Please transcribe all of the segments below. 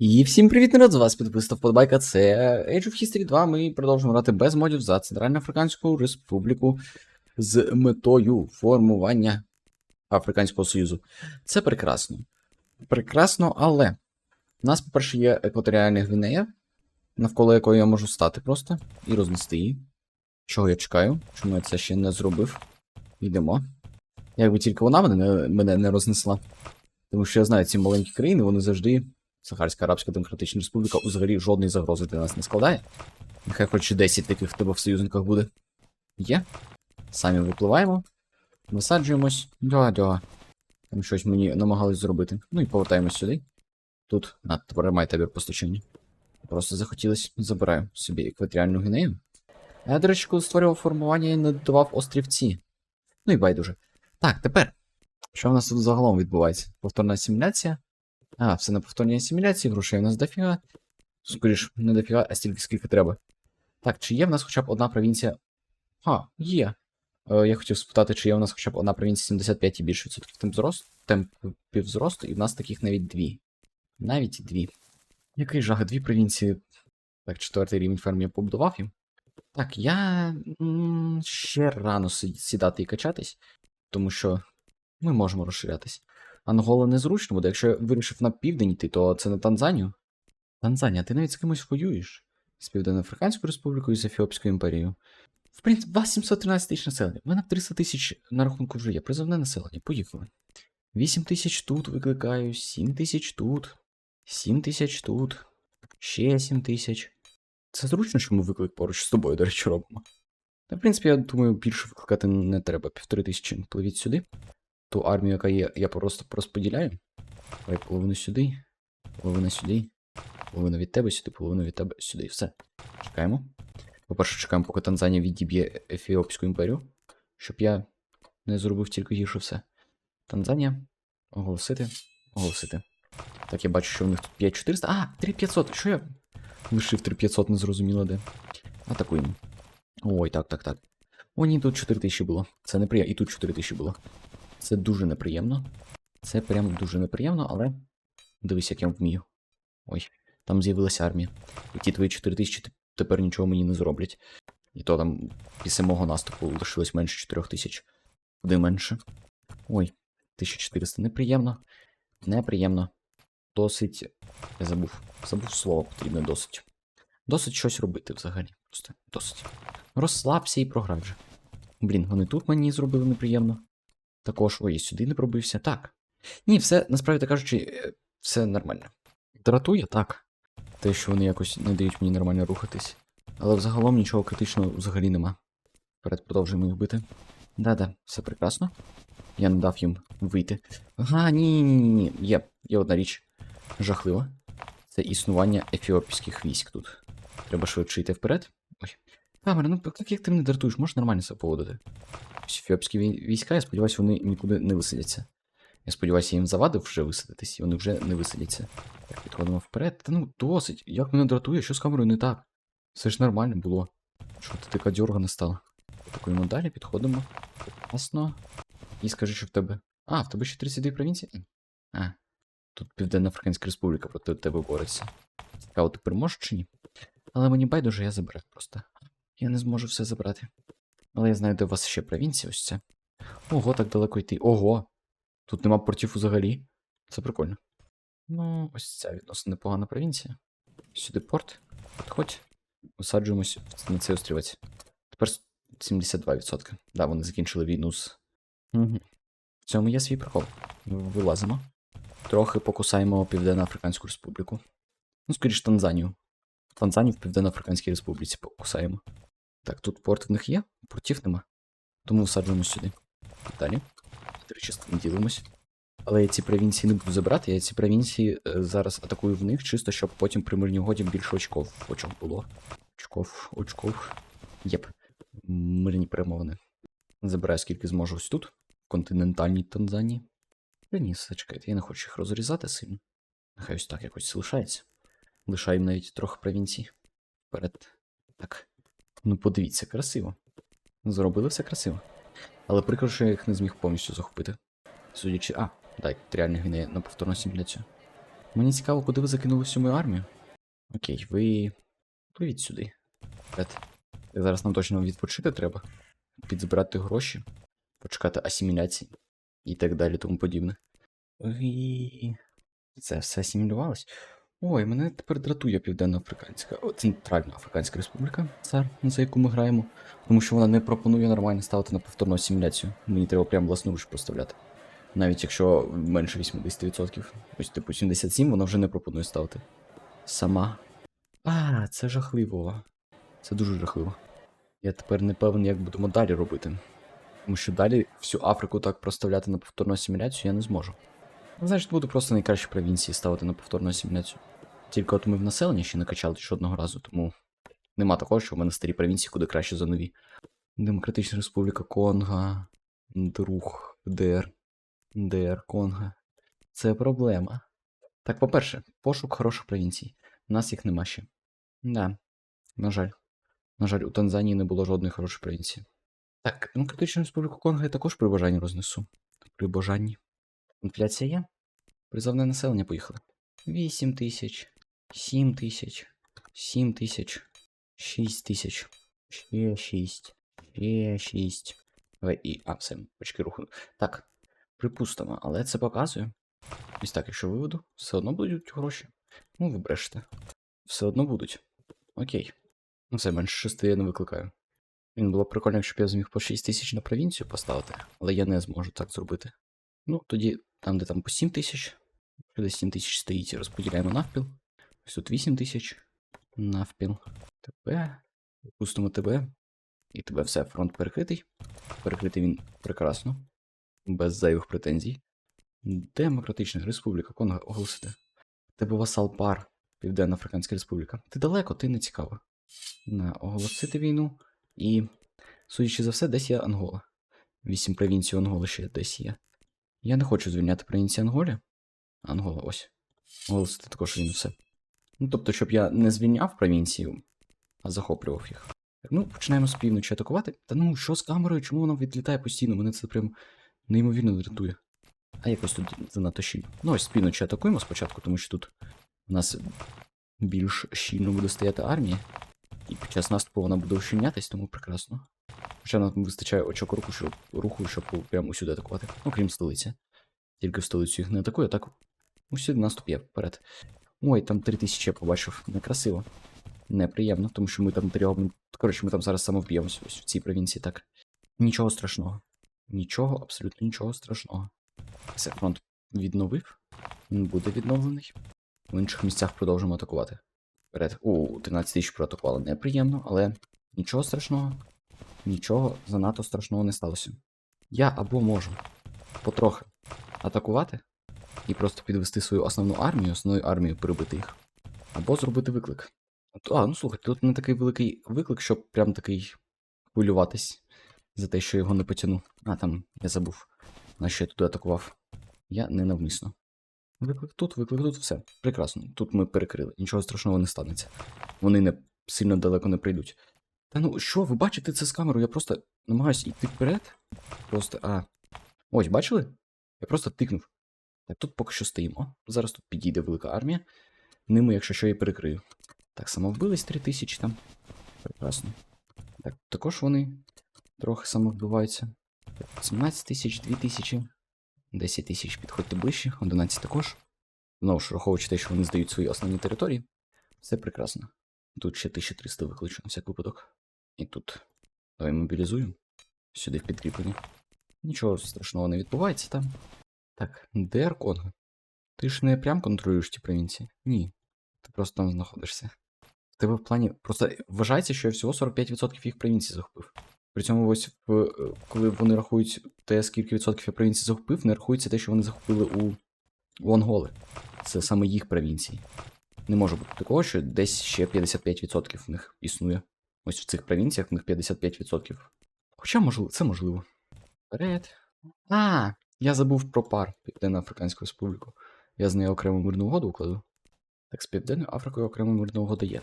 І всім привіт, народ, з вас підписав Подбайка. Це Age of History 2. Ми продовжуємо грати без модів за Центральноафриканську Республіку з метою формування Африканського Союзу. Це прекрасно. Прекрасно, але у нас, по-перше, є екваторіальна Гвінея, навколо якої я можу стати просто і рознести її. Чого я чекаю? Чому я це ще не зробив? Йдемо. Якби тільки вона мене не, мене не рознесла. Тому що я знаю, ці маленькі країни, вони завжди. Сахарська Арабська Демократична Республіка взагалі жодної загрози для нас не складає. Нехай хоч 10 таких в тебе в союзниках буде. Є. Самі випливаємо. Висаджуємось. Дя-дя. Там щось мені намагались зробити. Ну і повертаємось сюди. Тут, на, тримай табір постачання. Просто захотілось, забираю собі екваторіальну гінею. Я, створював формування, я не додавав острівці. Ну і байдуже. Так, тепер. Що в нас тут загалом відбувається? Повторна асиміляція. А, все на повторній асиміляції, грошей у нас дофіга. Скоріш, не дофіга, а стільки, скільки треба. Так, чи є в нас хоча б одна провінція. А, є. Е, я хотів спитати, чи є в нас хоча б одна провінція 75 і більше відсотків темп зросту, темпів зросту, і в нас таких навіть дві. Навіть дві. Який жах, дві провінції. Так, четвертий рівень ферм я побудував їм. Так, я ще рано сідати і качатись, тому що ми можемо розширятись. Ангола незручно буде. Якщо я вирішив на південь йти, то це на Танзанію. Танзанія, ти навіть з кимось воюєш. З Південно-Африканською Республікою і з Ефіопською імперією. В принципі, вас 713 тисяч населення. У мене 300 тисяч на рахунку вже є. Призовне населення. Поїхали. 8 тисяч тут викликаю, 7 тисяч тут, 7 тисяч тут, ще 7 тисяч. Це зручно, що ми виклик поруч з тобою, до речі, робимо. Та, в принципі, я думаю, більше викликати не треба. Півтори тисячі пливіть сюди ту армію, яка є, я просто розподіляю. Давай половину сюди, половину сюди, половину від тебе сюди, половину від тебе сюди. Все. Чекаємо. По-перше, чекаємо, поки Танзанія відіб'є Ефіопську імперію, щоб я не зробив тільки гірше все. Танзанія. Оголосити. Оголосити. Так, я бачу, що в них тут 5400. А, 3500. Що я лишив 3500, не зрозуміло де. Атакуємо. Ой, так, так, так. О, ні, тут 4000 було. Це неприємно. І тут 4000 було. Це дуже неприємно. Це прям дуже неприємно, але. Дивись, як я вмію. Ой, там з'явилася армія. І ті твої 4000 т- тепер нічого мені не зроблять. І то там після мого наступу лишилось менше 4000. Куди менше. Ой, 1400. Неприємно. Неприємно. Досить. Я забув. Забув слово потрібне досить. Досить щось робити взагалі. Просто досить. Розслабся і програй вже. Блін, вони тут мені зробили неприємно. Також, ой, сюди не пробився. Так. Ні, все, насправді кажучи, е, все нормально. Дратує, так. Те, що вони якось не дають мені нормально рухатись. Але взагалом нічого критичного взагалі нема. Вперед продовжуємо їх бити. Да-да, все прекрасно. Я не дав їм вийти. Ага, ні, ні, ні, ні. Є, є одна річ жахлива. Це існування ефіопських військ тут. Треба швидше йти вперед. Камера, ну так як ти мене дратуєш, можеш нормально себе поводити. Ефіопські війська, я сподіваюся, вони нікуди не висадяться. Я сподіваюся, їм завадив вже висадитись, і вони вже не висадяться. Так, підходимо вперед. Та ну досить. Як мене дратує, що з камерою не так? Все ж нормально було. Що ти така дьоргана стала? Атакуємо далі, підходимо. Ясно. І скажи, що в тебе. А, в тебе ще 32 провінції? А. Тут Південно-Африканська Республіка проти тебе бореться. Цікаво, ти переможеш чи ні? Але мені байдуже, я заберу просто. Я не зможу все забрати. Але я знаю, де у вас ще провінція, ось це. Ого, так далеко йти. Ого! Тут нема портів взагалі. Це прикольно. Ну, ось ця відносно непогана провінція. Сюди порт. Підходь. Висаджуємось в- на цей острівець. Тепер 72%. Да, вони закінчили війну з. Угу. В цьому є свій прикол. Вилазимо. Трохи покусаємо Південно-Африканську Республіку. Ну, скоріш Танзанію. Танзанію в Південно-Африканській Республіці покусаємо. Так, тут порт в них є, портів нема. Тому всаджуємо сюди. Далі. Три частини ділимось. Але я ці провінції не буду забирати, я ці провінції е, зараз атакую в них, чисто щоб потім при мирній угоді більше очков очок було. Очков, очков. Єп. Мирні перемовини. Забираю скільки зможу ось тут, в континентальній Танзанії. Та ні, все чекайте, я не хочу їх розрізати сильно. Нехай ось так якось лишається. Лишаю навіть трохи провінцій. Вперед. Так. Ну, подивіться, красиво. Зробили все красиво. Але прикро, що я їх не зміг повністю захопити. Судячи. А, дай, реально гвінея на повторну симуляцію. Мені цікаво, куди ви закинули всю мою армію. Окей, ви. Пливіть сюди. Вперед. Зараз нам точно відпочити треба. Підзбирати гроші, почекати асиміляції і так далі, тому подібне. І... Це все асимілювалось. Ой, мене тепер дратує Південно-Африканська, Центральна Африканська Республіка, цар, за яку ми граємо, тому що вона не пропонує нормально ставити на повторну асиміляцію. Мені треба прям власноруч проставляти. Навіть якщо менше 80%, ось типу 77, вона вже не пропонує ставити. Сама. А, це жахливо. Це дуже жахливо. Я тепер не певен, як будемо далі робити. Тому що далі всю Африку так проставляти на повторну асиміляцію я не зможу. Значить, буду просто найкращі провінції ставити на повторну асиміляцію. Тільки от ми в населення ще не качали жодного разу, тому нема такого, що в мене старі провінції куди краще за нові. Демократична Республіка Конга, Друг, ДР, ДР Конга. Це проблема. Так, по-перше, пошук хороших провінцій. У нас їх нема ще. Да, на жаль. На жаль, у Танзанії не було жодної хорошої провінції. Так, Демократичну Республіку Конго я також при бажанні рознесу. При бажанні. Інфляція є? Призовне населення поїхали. 8 тисяч, 7 тисяч, 7 тисяч, 6 тисяч, ще 6, ще 6. Давай і. А, все, очки руху. Так, припустимо, але це показує. Ось так, якщо виведу, все одно будуть гроші. Ну, ви брешете. Все одно будуть. Окей. Ну все, менше 6 я не викликаю. Він було прикольно, якщо б я зміг по 6 тисяч на провінцію поставити, але я не зможу так зробити. Ну, тоді там, де там по 7 тисяч, де 7 тисяч стоїть, розподіляємо навпіл. Ось тут 8 тисяч навпіл. Тебе. Пустимо тебе. І тебе все, фронт перекритий. Перекритий він прекрасно. Без зайвих претензій. Демократична Республіка Конго оголосити. Тебе васал пар, Південна Африканська Республіка. Ти далеко, ти не цікаво. На оголосити війну. І, судячи за все, десь є Ангола. Вісім провінцій Анголи ще десь є. Я не хочу звільняти провінції Анголі. Ангола, ось. Оголосити також він все. Ну, тобто, щоб я не звільняв провінцію, а захоплював їх. Ну, починаємо з півночі атакувати. Та ну, що з камерою? Чому вона відлітає постійно? Мене це прям неймовірно дратує. А якось тут занадто щільно. Ну, ось з півночі атакуємо спочатку, тому що тут у нас більш щільно буде стояти армія. І під час наступу вона буде ущільнятись, тому прекрасно. Хоча нам вистачає очок руху, щоб руху, щоб прямо усюди атакувати. Ну, крім столиці. Тільки в столицю їх не атакує, так усюди наступ є вперед. Ой, там 3000 я побачив. Некрасиво. Неприємно, тому що ми там трьох. Коротше, ми там зараз самовб'ємося ось в цій провінції, так. Нічого страшного. Нічого, абсолютно нічого страшного. Все, фронт відновив. Він буде відновлений. В інших місцях продовжимо атакувати. Вперед. У, 13 тисяч проатакували. Неприємно, але нічого страшного. Нічого занадто страшного не сталося. Я або можу потрохи атакувати і просто підвести свою основну армію, основною армією прибити їх. Або зробити виклик. А, ну слухайте, тут не такий великий виклик, щоб прям такий хвилюватись за те, що його не потягну. А, там, я забув, на що я туди атакував. Я ненавмисно. Виклик тут, виклик тут, все. Прекрасно. Тут ми перекрили. Нічого страшного не станеться. Вони не сильно далеко не прийдуть. Та ну що, ви бачите це з камерою? Я просто намагаюся йти вперед. Просто, а. Ось, бачили? Я просто тикнув. Так, тут поки що стоїмо. Зараз тут підійде велика армія. Ними, якщо що, я перекрию. Так, самовбились 3000 там. Прекрасно. Так, також вони трохи самовбиваються. 17 тисяч, 2 тисячі. 10 тисяч підходьте ближче, 11 також. Знову ж, враховуючи те, що вони здають свої основні території. Все прекрасно. Тут ще 1300 викличу на всяк випадок. І тут. Давай мобілізуємо. Сюди в підкріплення. Нічого страшного не відбувається там. Так, ДР Конго. Ти ж не прям контролюєш ті провінції? Ні. Ти просто там знаходишся. В тебе в плані. Просто вважається, що я всього 45% їх провінцій захопив. При цьому ось коли вони рахують те, скільки відсотків я провінцій захопив, не рахується те, що вони захопили у, у. Це саме їх провінції. Не може бути такого, що десь ще 55% в них існує. Ось в цих провінціях в них 55%. Хоча, можливо, це можливо. Вперед. А, я забув про пар Південно-Африканську Республіку. Я з нею окрему мирну угоду укладу. Так, з Південною Африкою окрему мирну угоду є.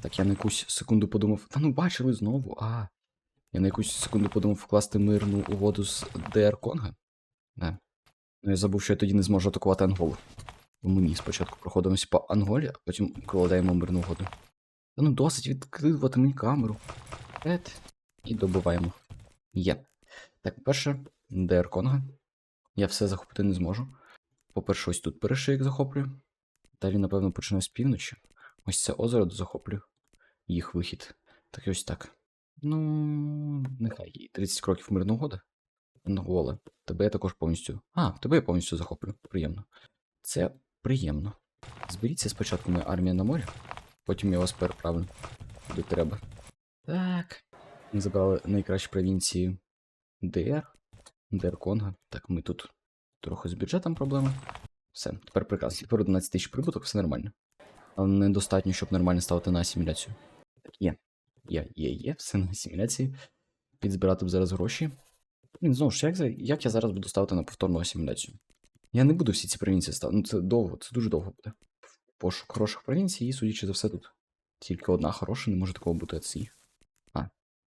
Так, я на якусь секунду подумав. Та ну бачили знову, а. Я на якусь секунду подумав вкласти мирну угоду з ДР Конга. Не. Ну я забув, що я тоді не зможу атакувати Анголу. Тому ні, спочатку проходимося по Анголі, а потім укладаємо мирну угоду. Та ну досить відкривати мені камеру. Ет. І добиваємо. Є. Так, по-перше, ДР Конга. Я все захопити не зможу. По-перше, ось тут перешийок захоплюю. Далі, напевно, почну з півночі. Ось це озеро захоплю. Їх вихід. Так і ось так. Ну, нехай їй 30 кроків мирного года. Анголе. Тебе я також повністю. А, тебе я повністю захоплю. Приємно. Це приємно. Зберіться спочатку моя армія на морі, потім я вас переправлю. Куди треба. Так. Ми забрали найкращі провінції ДР. ДР Конга. Так, ми тут трохи з бюджетом проблеми. Все, тепер прекрасно. Тепер 11 тисяч прибуток, все нормально. Але недостатньо, щоб нормально ставити на асиміляцію. Є. Є, є, є, все на асиміляції. Підзбирати б зараз гроші. Блін, знову ж, як, як я зараз буду ставити на повторну асиміляцію? Я не буду всі ці провінції ставити. Ну, це довго, це дуже довго буде. Пошук хороших провінцій, і, судячи за все, тут тільки одна хороша, не може такого бути ці. А,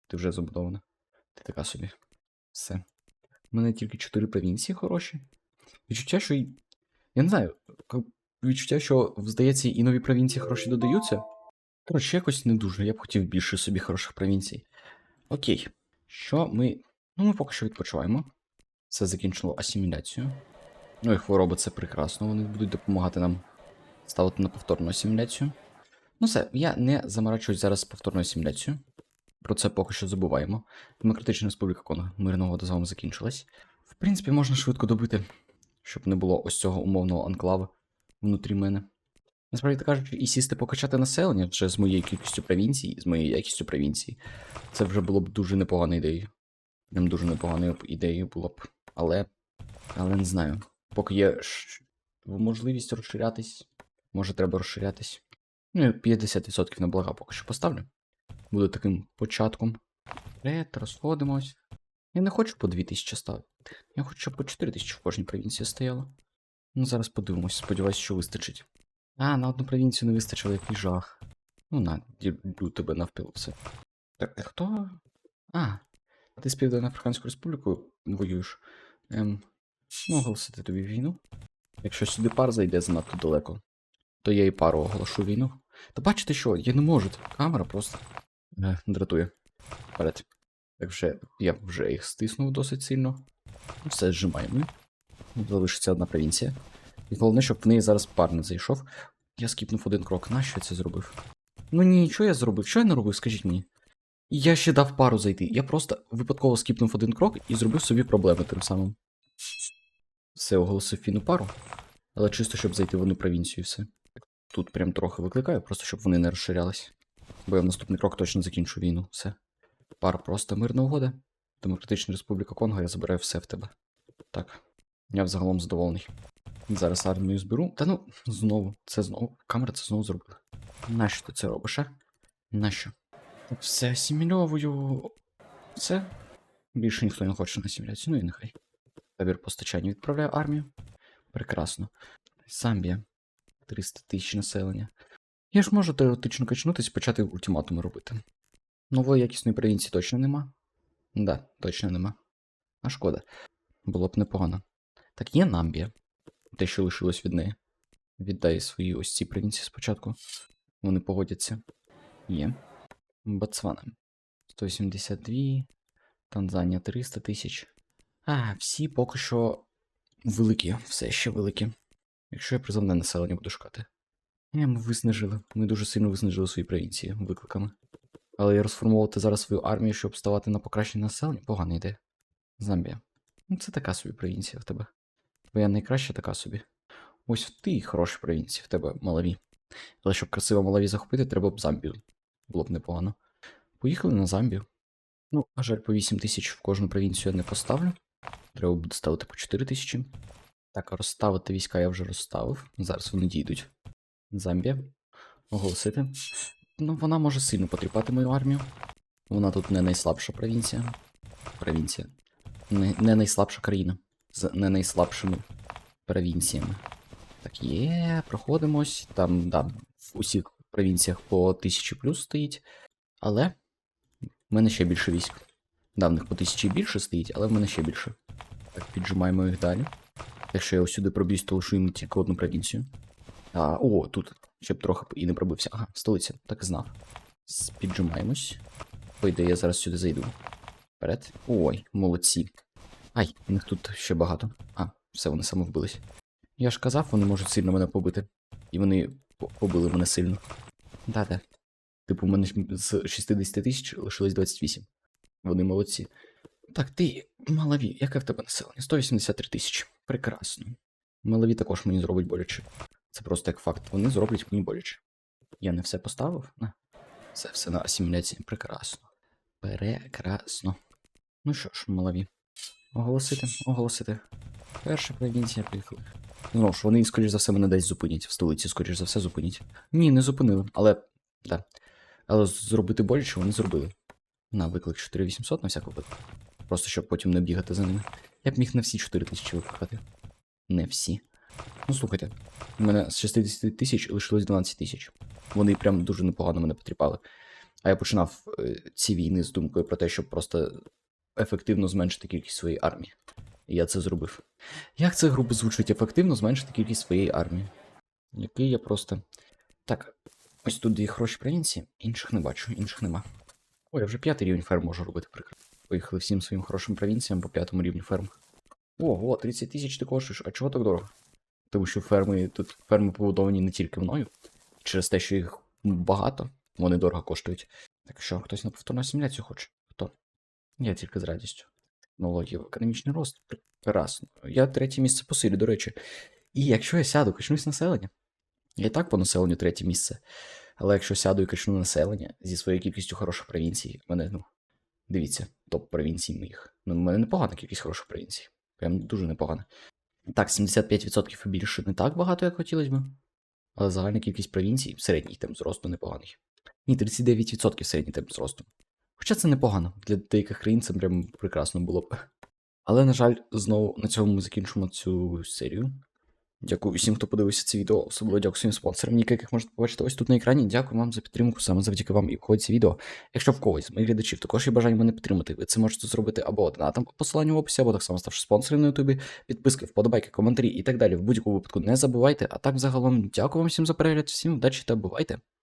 ти вже забудована. Ти така собі. Все. У мене тільки чотири провінції хороші. Відчуття, що. Я не знаю. Відчуття, що, здається, і нові провінції хороші додаються. Коротше, якось не дуже. Я б хотів більше собі хороших провінцій. Окей. Що ми. Ну, ми поки що відпочиваємо. Це закінчило асиміляцію. Ну і хвороби це прекрасно. Вони будуть допомагати нам ставити на повторну асиміляцію. Ну все, я не заморачуюсь зараз з повторною асиміляцією. Про це поки що забуваємо. Демократична Республіка Конго мирного года з вами закінчилась. В принципі, можна швидко добити, щоб не було ось цього умовного анклава внутрі мене. Насправді кажучи, і сісти покачати населення вже з моєю кількістю провінцій, з моєю якістю провінцій, це вже було б дуже непоганою ідеєю. Прям дуже непоганою ідеєю було б. Але. Але не знаю. Поки є ш... можливість розширятись, може треба розширятись. Ну, 50% на блага поки що поставлю. Буде таким початком. Вперед, розходимось. Я не хочу по 2000 ставити. Я хочу, щоб по 4000 в кожній провінції стояло. Ну, зараз подивимось, сподіваюсь, що вистачить. А, на одну провінцію не вистачило, який жах. Ну на, ділю тебе навпіл все. Так, хто? А, ти з Південно-Африканською Республікою воюєш. Ем, ну, оголосити тобі війну. Якщо сюди пар зайде занадто далеко, то я і пару оголошу війну. Та бачите що, я не можу. Камера просто е, дратує. Вперед. Так вже я вже їх стиснув досить сильно. Все зжимаємо. Залишиться одна провінція. І головне, щоб в неї зараз пар не зайшов. Я скіпнув один крок. Нащо я це зробив? Ну ні, що я зробив? Що я не робив, скажіть мені. Я ще дав пару зайти. Я просто випадково скіпнув один крок і зробив собі проблеми тим самим. Все, оголосив фіну пару. Але чисто, щоб зайти в одну провінцію все. Тут прям трохи викликаю, просто щоб вони не розширялись. Бо я в наступний крок точно закінчу війну. Все. Пара просто мирна угода. Демократична Республіка Конго, я забираю все в тебе. Так. Я взагалом задоволений. Зараз армію зберу. Та ну, знову, це знову. Камера це знову зробила. Нащо ти це робиш, а? Нащо? Все асимільовую. Все. Більше ніхто не хоче на асиміляцію, ну і нехай. Табір постачання відправляю армію. Прекрасно. Самбія. 300 тисяч населення. Я ж можу теоретично качнутися і почати ультиматуми робити. Нової якісної провінції точно нема. Да, точно нема. А шкода. Було б непогано. Так є Намбія. Те, що лишилось від неї. Віддай свої ось ці провінції спочатку. Вони погодяться. Є. Ботсвана. 172. Танзанія 300 тисяч. А, всі поки що великі, все ще великі. Якщо я призовне населення буду шукати. Ні, ми виснажили. Ми дуже сильно виснажили свої провінції викликами. Але розформовувати зараз свою армію, щоб ставати на покращення населення, погана ідея. Замбія. Ну, це така собі провінція в тебе. Твоя найкраща така собі. Ось в тій хорошій провінції в тебе Малаві. Але щоб красиво Малаві захопити, треба б Замбію. Було б непогано. Поїхали на Замбію. Ну, на жаль, по 8 тисяч в кожну провінцію я не поставлю. Треба буде ставити по 4 тисячі. Так, розставити війська я вже розставив. Зараз вони дійдуть. Замбія. Оголосити. Ну, вона може сильно потріпати мою армію. Вона тут не найслабша провінція. Провінція. Не, не найслабша країна. З не найслабшими провінціями. Так, є, проходимось. Там, да, в усіх провінціях по 1000 плюс стоїть. Але в мене ще більше військ. Да, в них по 1000 більше стоїть, але в мене ще більше. Так, піджимаємо їх далі. Якщо я ось сюди проб'юсь, то лишу їм тільки одну провінцію. А, о, тут. Щоб трохи і не пробився. Ага, столиця, так і знав. С- Піджимаємось. По ідеї, я зараз сюди зайду. Вперед. Ой, молодці. Ай, у них тут ще багато. А, все, вони самовбились. Я ж казав, вони можуть сильно мене побити. І вони побили мене сильно. Да-да. Типу, у мене з 60 тисяч лишилось 28. Вони молодці. Так, ти, малаві, яке в тебе населення? 183 тисячі. Прекрасно. Малаві також мені зробить боляче. Це просто як факт. Вони зроблять мені боляче. Я не все поставив? На. Це все на асиміляції. Прекрасно. Прекрасно. Ну що ж, малаві. Оголосити, оголосити. Перша провінція поїхали. Знову ж, вони, скоріш за все, мене десь зупинять. В столиці, скоріш за все, зупинять. Ні, не зупинили, але. Да. Але зробити боляче вони зробили. На виклик 4800 на всяк випадок. Просто щоб потім не бігати за ними. Я б міг на всі 4000 викликати. Не всі. Ну слухайте, у мене з 60 тисяч лишилось 12 тисяч. Вони прям дуже непогано мене потріпали. А я починав е, ці війни з думкою про те, щоб просто ефективно зменшити кількість своєї армії. І я це зробив. Як це грубо звучить ефективно зменшити кількість своєї армії? Який я просто. Так, ось тут дві хороші провінції, інших не бачу, інших нема. Ой, я вже п'ятий рівень ферм можу робити прекрасно. Поїхали всім своїм хорошим провінціям по п'ятому рівню ферм. Ого, 30 тисяч ти коштуєш, а чого так дорого? Тому що ферми тут ферми побудовані не тільки мною. Через те, що їх багато, вони дорого коштують. Так що, хтось на повторну асиміляцію хоче? Хто? Я тільки з радістю. Технології, економічний рост. Прекрасно. Я третє місце по силі, до речі. І якщо я сяду, качнусь населення. Я і так по населенню третє місце. Але якщо сяду і качну населення зі своєю кількістю хороших провінцій, мене, ну, дивіться, топ провінцій моїх. Ну, в мене непогана кількість хороших провінцій. Прям дуже непогана. Так, 75% і більше не так багато, як хотілося б. Але загальна кількість провінцій, середній темп зросту непоганий. Ні, 39% середній темп зросту. Хоча це непогано. Для деяких країн це прям прекрасно було б. Але, на жаль, знову на цьому ми закінчимо цю серію. Дякую всім, хто подивився це відео. Особливо дякую своїм спонсорам, яких можете побачити ось тут на екрані. Дякую вам за підтримку. Саме завдяки вам і входить це відео. Якщо в когось з моїх глядачів також є бажання мене підтримати, ви це можете зробити або донатом по посиланню в описі, або так само ставши спонсором на Ютубі, підписки, вподобайки, коментарі і так далі. В будь-якому випадку не забувайте. А так, загалом, дякую вам всім за перегляд, всім удачі та бувайте!